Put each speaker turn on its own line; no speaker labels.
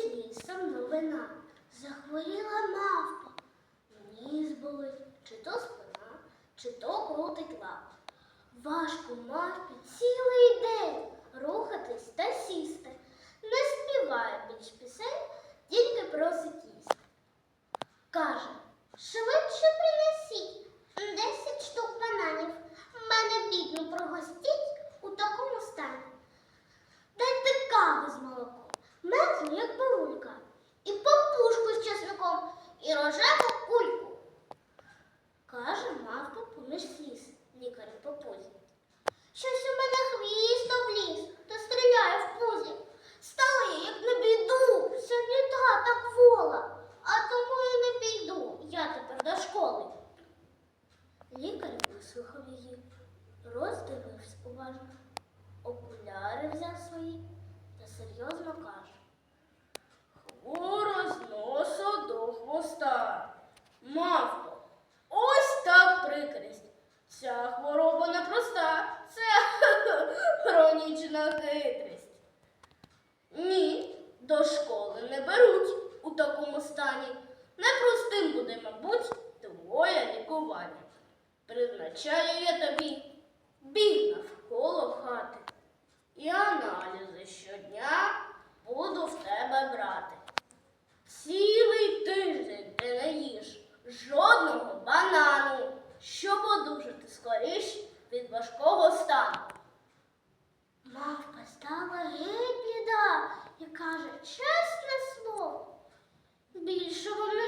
Летить лісом новина, захворіла мавпа, ніс болить, чи то спина, чи то крутить лап. Важко мавпі цілий день рухатись та сісти. Не співає більш пісень, тільки просить їсти. Каже, швидше принеси. Лікар вислухав її, роздивився уважно, окуляри взяв свої та серйозно каже.
Хвора з носа до хвоста. Мавпо, ось так прикрість. Ця хвороба непроста. Це хронічна хитрість. Ні, до школи не беруть у такому стані. Непростим буде, мабуть, твоє лікування. Призначаю я тобі біг навколо хати. І аналізи щодня буду в тебе брати. Цілий тиждень ти не їш жодного банану, щоб одужати скоріш від важкого стану.
Мавпа стала геть біда і каже чесне слово. Більше вам не